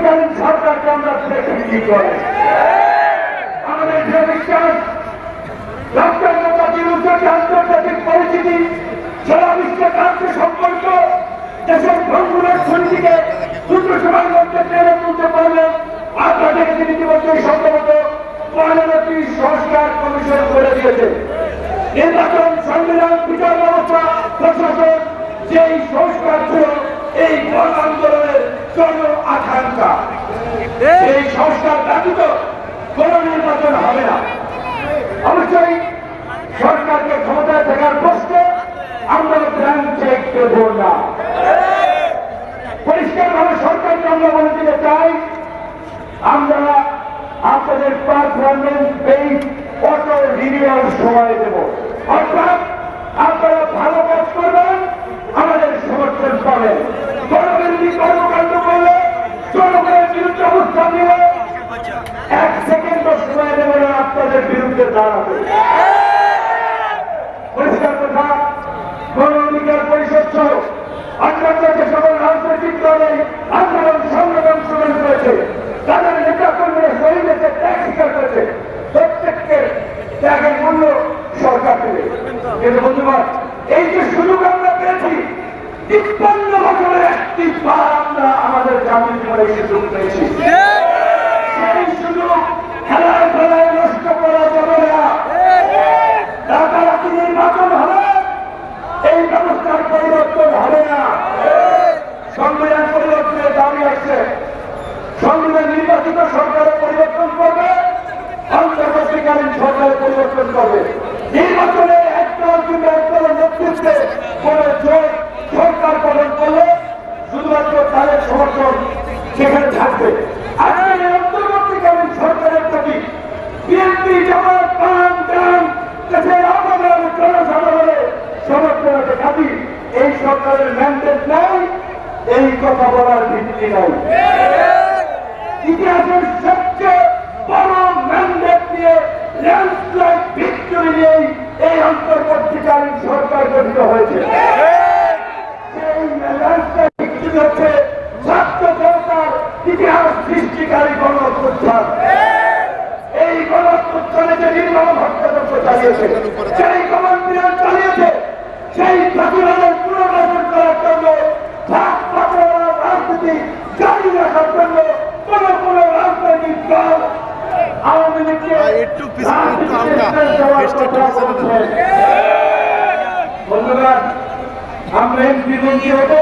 অন্তর্বর্তীকালীন সরকারকে আমরা দেখে করে আমাদের যে বিশ্বাস ডক্টর মোহাম্মদ ইউসুফ আন্তর্জাতিক পরিস্থিতি সারা বিশ্বের কাছে সম্পর্ক, দেশের ভঙ্গুরের ছুটিকে দ্রুত সময়ের মধ্যে টেনে তুলতে পারলে আপনাদেরকে তিনি ইতিমধ্যে সম্ভবত পনেরোটি সংস্কার কমিশন করে দিয়েছে। নির্বাচন আকাঙ্ক্ষা। এই! সংস্কার ব্যতীত কোন নির্বাচন হবে না। অবশ্যই সরকারকে ক্ষমতায় থাকার প্রশ্নে আমরা ব্যাংক চেক দেব না। পরিষ্কার ভাবে সরকারকে আমরা বলে দিতে চাই আমরা আপনাদের পারফরমেন্স বেস অটো রিনিউয়াল সময় দেব। অর্থাৎ আপনারা ভালো কাজ করবেন আমাদের সমর্থন পাবেন। দাঁড়াবে আমরা পেয়েছি আমরা আমাদের জাতীয় জীবনে সুযোগ পেয়েছি সেই সুযোগ খেলায় খেলায় নষ্ট করা যাবে না রাতারাতি নির্বাচন হবে এই ব্যবস্থার পরিবর্তন হবে না সংবিধান পরিবর্তনের দাবি আছে সংবিধান নির্বাচিত সরকারের পরিবর্তন করবে, অন্তর্বর্তীকালীন সরকারের পরিবর্তন করবে। নির্বাচনে একদল কিংবা একদলের নেতৃত্বে কোন জোট সরকার গঠন করলে শুধুমাত্র তাদের সমর্থন সেখানে থাকবে। আজকে এই অন্তর্বর্তীকালীন সরকারের প্রতি বিএনপি জামাত পান টান দেশের আপামর জনসাধারণের সমর্থনকে খাতি এই সরকারের ম্যান্ডেট নাই, এই কথা বলার ভিত্তি নাই। ইতিহাসের সবচেয়ে বড় ম্যান্ডেট দিয়ে ল্যান্ডস্লাইড ভিক্টরি নিয়েই এই অন্তর্বর্তীকালীন সরকার গঠিত হয়েছে। সেই ল্যান্ডস্লাইড ভিক্টরি হচ্ছে ছাত্র জনতার ইতিহাস সৃষ্টিকারী গণঅভ্যুত্থান। এই গণ অভ্যুত্থানে যে নির্মম হত্যাযজ্ঞ চালিয়েছে, সেই কমান্ডিয়ার চালিয়েছে, সেই প্রতিরোধের আওয়ামী লীগকে একটু পিছনে, একটু আমরা, দেশটা একটু পিছনে বন্ধুরা আমরা এমপি মন্ত্রী হতে